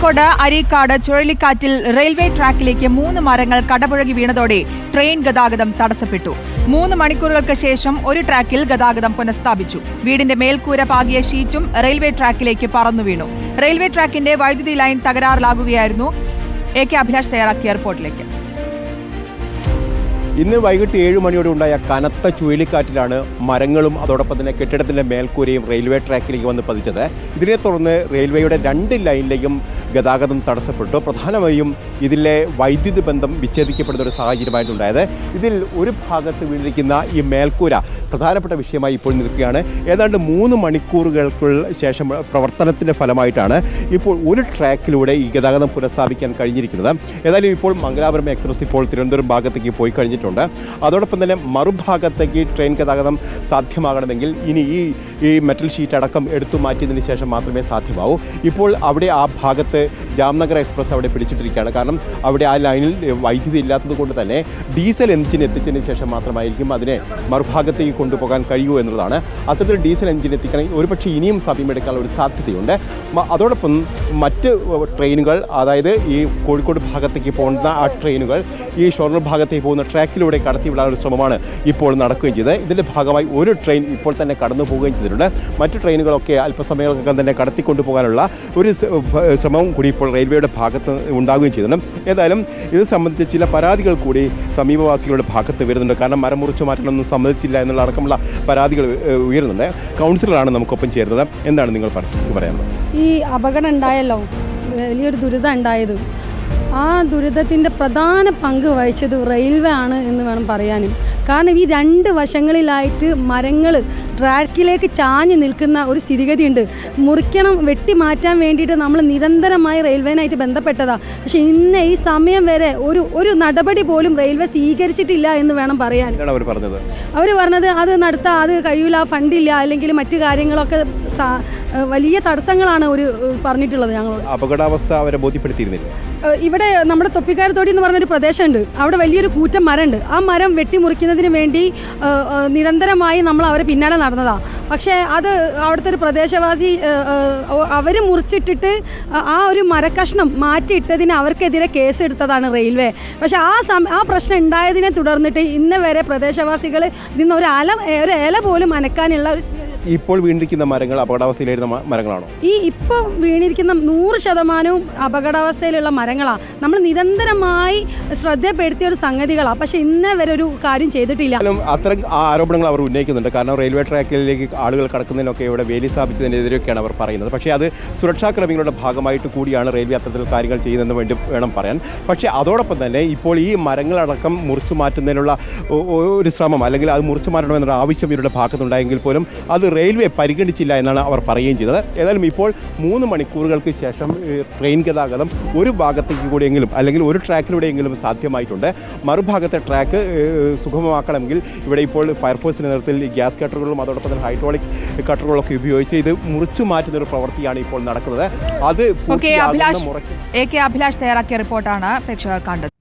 കോഴിക്കോട് അരീക്കാട് ചുഴലിക്കാറ്റിൽ റെയിൽവേ ട്രാക്കിലേക്ക് മൂന്ന് മരങ്ങൾ കടപുഴകി വീണതോടെ ട്രെയിൻ ഗതാഗതം തടസ്സപ്പെട്ടു. മൂന്ന് മണിക്കൂറുകൾക്ക് ശേഷം ഒരു ട്രാക്കിൽ ഗതാഗതം പുനഃസ്ഥാപിച്ചു. വീടിന്റെ മേൽക്കൂര പാകിയ ഷീറ്റും റെയിൽവേ ട്രാക്കിലേക്ക് പറന്നു വീണു. റെയിൽവേ ട്രാക്കിന്റെ വൈദ്യുതി ലൈൻ തകരാറിലാകുകയായിരുന്നു എ കെ അഭിലാഷ് തയ്യാറാക്കിയ റിപ്പോർട്ടിലേക്ക്. ഇന്ന് വൈകിട്ട് ഏഴ് മണിയോടെ ഉണ്ടായ കനത്ത ചുഴലിക്കാറ്റിലാണ് മരങ്ങളും അതോടൊപ്പം തന്നെ കെട്ടിടത്തിന്റെ മേൽക്കൂരയും റെയിൽവേ ട്രാക്കിലേക്ക് വന്ന് പതിച്ചത്. ഇതിനെ തുടർന്ന് റെയിൽവേയുടെ രണ്ട് ലൈനിലേക്കും ഗതാഗതം തടസ്സപ്പെട്ടു? പ്രധാനമായും ഇതിലെ വൈദ്യുതി ബന്ധം വിച്ഛേദിക്കപ്പെടുന്ന ഒരു സാഹചര്യമായിട്ടുണ്ടായത് ഇതിൽ ഒരു ഭാഗത്ത് വീണിരിക്കുന്ന ഈ മേൽക്കൂര പ്രധാനപ്പെട്ട വിഷയമായി ഇപ്പോൾ നിൽക്കുകയാണ്. ഏതാണ്ട് മൂന്ന് മണിക്കൂറുകൾക്ക് ശേഷം പ്രവർത്തനത്തിന്റെ ഫലമായിട്ടാണ് ഇപ്പോൾ ഒരു ട്രാക്കിലൂടെ ഈ ഗതാഗതം പുനഃസ്ഥാപിക്കാൻ കഴിഞ്ഞിരിക്കുന്നത്. ഏതായാലും ഇപ്പോൾ മംഗലാപുരം എക്സ്പ്രസ് ഇപ്പോൾ തിരുവനന്തപുരം ഭാഗത്തേക്ക് പോയി കഴിഞ്ഞിട്ടുണ്ട്. അതോടൊപ്പം തന്നെ മറുഭാഗത്തേക്ക് ട്രെയിൻ ഗതാഗതം സാധ്യമാകണമെങ്കിൽ ഇനി ഈ ഈ മെറ്റൽ ഷീറ്റ് അടക്കം എടുത്തു മാറ്റിയതിന് ശേഷം മാത്രമേ സാധ്യമാവൂ. ഇപ്പോൾ അവിടെ ആ ഭാഗത്ത് gente ജാംനഗർ എക്സ്പ്രസ് അവിടെ പിടിച്ചിട്ടിരിക്കുകയാണ്. കാരണം അവിടെ ആ ലൈനിൽ വൈദ്യുതി ഇല്ലാത്തത് കൊണ്ട് തന്നെ ഡീസൽ എഞ്ചിൻ എത്തിച്ചതിന് ശേഷം മാത്രമായിരിക്കും അതിനെ മറുഭാഗത്തേക്ക് കൊണ്ടുപോകാൻ കഴിയൂ എന്നുള്ളതാണ്. അത്തരത്തിൽ ഡീസൽ എഞ്ചിൻ എത്തിക്കണമെങ്കിൽ ഒരുപക്ഷെ ഇനിയും സമയമെടുക്കാനുള്ള ഒരു സാധ്യതയുണ്ട്. അതോടൊപ്പം മറ്റ് ട്രെയിനുകൾ അതായത് ഈ കോഴിക്കോട് ഭാഗത്തേക്ക് പോകുന്ന ആ ട്രെയിനുകൾ ഈ ഷൊർണൂർ ഭാഗത്തേക്ക് പോകുന്ന ട്രാക്കിലൂടെ കടത്തിവിടാനുള്ള ശ്രമമാണ് ഇപ്പോൾ നടക്കുകയും ചെയ്തത്. ഇതിന്റെ ഭാഗമായി ഒരു ട്രെയിൻ ഇപ്പോൾ തന്നെ കടന്നു പോവുകയും ചെയ്തിട്ടുണ്ട്. മറ്റ് ട്രെയിനുകളൊക്കെ അല്പസമയങ്ങൾക്കകം തന്നെ കടത്തിക്കൊണ്ടു പോകാനുള്ള ഒരു ശ്രമവും കൂടി ഇപ്പോൾ റെയിൽവേയുടെ ഭാഗത്ത് ഉണ്ടാകുകയും ചെയ്തിട്ടുണ്ട്. ഏതായാലും ഇത് സംബന്ധിച്ച് ചില പരാതികൾ കൂടി സമീപവാസികളുടെ ഭാഗത്ത് വരുന്നുണ്ട്. കാരണം മരം മുറിച്ചു സമ്മതിച്ചില്ല എന്നുള്ള അടക്കമുള്ള പരാതികൾ ഉയരുന്നുണ്ട്. കൗൺസിലറാണ് നമുക്കൊപ്പം ചേരുന്നത്. എന്താണ് നിങ്ങൾ പറയുന്നത് ഈ അപകടം ഉണ്ടായല്ലോ വലിയൊരു ദുരിതം ഉണ്ടായത്. ആ ദുരിതത്തിന്റെ പ്രധാന പങ്ക് വഹിച്ചത് റെയിൽവേ ആണ് എന്ന് വേണം പറയാനും. കാരണം ഈ രണ്ട് വശങ്ങളിലായിട്ട് മരങ്ങൾ ട്രാക്കിലേക്ക് ചാഞ്ഞ് നിൽക്കുന്ന ഒരു സ്ഥിതിഗതിയുണ്ട്. മുറിക്കണം വെട്ടി മാറ്റാൻ വേണ്ടിയിട്ട് നമ്മൾ നിരന്തരമായി റെയിൽവേനായിട്ട് ബന്ധപ്പെട്ടതാണ് പക്ഷേ ഇന്ന് ഈ സമയം വരെ ഒരു ഒരു നടപടി പോലും റെയിൽവേ സ്വീകരിച്ചിട്ടില്ല എന്ന് വേണം പറയാൻ. അവർ പറഞ്ഞത്? അവർ പറഞ്ഞത് അത് നടത്താൻ അത് കഴിയില്ല ഫണ്ടില്ല അല്ലെങ്കിൽ മറ്റു കാര്യങ്ങളൊക്കെ വലിയ തടസ്സങ്ങളാണ് ഒരു പറഞ്ഞിട്ടുള്ളത് ഞങ്ങളോട്. അപകടാവസ്ഥ അവരെ ബോധ്യപ്പെടുത്തിയിരുന്നില്ല. ഇവിടെ നമ്മുടെ തൊപ്പിക്കാരത്തോടി എന്ന് പറഞ്ഞൊരു പ്രദേശമുണ്ട്. അവിടെ വലിയൊരു കൂറ്റം മരമുണ്ട്. ആ മരം വെട്ടിമുറിക്കുന്നതിന് വേണ്ടി നിരന്തരമായി നമ്മൾ അവരെ പിന്നാലെ നടന്നതാണ് പക്ഷേ അത് അവിടുത്തെ ഒരു പ്രദേശവാസി അവർ മുറിച്ചിട്ടിട്ട് ആ ഒരു മരക്കഷ്ണം മാറ്റിയിട്ടതിന് അവർക്കെതിരെ കേസ് എടുത്തതാണ് റെയിൽവേ. പക്ഷേ ആ സം ആ പ്രശ്നം ഉണ്ടായതിനെ തുടർന്നിട്ട് ഇന്ന് വരെ പ്രദേശവാസികൾ ഇതിന്ന് ഒരു അല ഒരു ഇല പോലും അനക്കാനുള്ള ഒരു ഇപ്പോൾ വീണിരിക്കുന്ന മരങ്ങൾ അപകടാവസ്ഥയിലായിരുന്ന മരങ്ങളാണോ? ഈ ഇപ്പോൾ വീണിരിക്കുന്ന നൂറ് ശതമാനവും അപകടാവസ്ഥയിലുള്ള മരങ്ങളാണ് നമ്മൾ നിരന്തരമായി ശ്രദ്ധപ്പെടുത്തിയ ഒരു സംഗതികളാണ് പക്ഷെ ഇന്നേ വരെ ഒരു കാര്യം ചെയ്തിട്ടില്ല. അത്തരം ആരോപണങ്ങൾ അവർ ഉന്നയിക്കുന്നുണ്ട്. കാരണം റെയിൽവേ ട്രാക്കിലേക്ക് ആളുകൾ കടക്കുന്നതിനൊക്കെ ഇവിടെ വേലി സ്ഥാപിച്ചതിനെതിരെയൊക്കെയാണ് അവർ പറയുന്നത്. പക്ഷേ അത് സുരക്ഷാ ക്രമങ്ങളുടെ ഭാഗമായിട്ട് കൂടിയാണ് റെയിൽവേ അത്തരത്തിൽ കാര്യങ്ങൾ ചെയ്യുന്നതെന്ന് വേണ്ടി വേണം പറയാൻ. പക്ഷേ അതോടൊപ്പം തന്നെ ഇപ്പോൾ ഈ മരങ്ങളടക്കം മുറിച്ചു മാറ്റുന്നതിനുള്ള ഒരു ശ്രമം അല്ലെങ്കിൽ അത് മുറിച്ചു മാറ്റണമെന്നൊരു ആവശ്യം ഇവരുടെ ഭാഗത്തുണ്ടായെങ്കിൽ പോലും അത് റെയിൽവേ പരിഗണിച്ചില്ല എന്നാണ് അവർ പറയുകയും ചെയ്തത്. ഏതായാലും ഇപ്പോൾ മൂന്ന് മണിക്കൂറുകൾക്ക് ശേഷം ട്രെയിൻ ഗതാഗതം ഒരു ഭാഗത്തേക്ക് കൂടിയെങ്കിലും അല്ലെങ്കിൽ ഒരു ട്രാക്കിലൂടെയെങ്കിലും സാധ്യമായിട്ടുണ്ട്. മറുഭാഗത്തെ ട്രാക്ക് സുഗമമാക്കണമെങ്കിൽ ഇവിടെ ഇപ്പോൾ ഫയർഫോഴ്സിന്റെ നേതൃത്വത്തിൽ ഗ്യാസ് കട്ടറുകളും അതോടൊപ്പം തന്നെ ഹൈഡ്രോളിക് കട്ടറുകളൊക്കെ ഉപയോഗിച്ച് ഇത് മുറിച്ചു മാറ്റുന്ന ഒരു പ്രവൃത്തിയാണ് ഇപ്പോൾ നടക്കുന്നത്. അത് അഭിലാഷ് മുറയ്ക്ക് എ കെ അഭിലാഷ് തയ്യാറാക്കിയ റിപ്പോർട്ടാണ് പ്രേക്ഷകർ കണ്ടത്.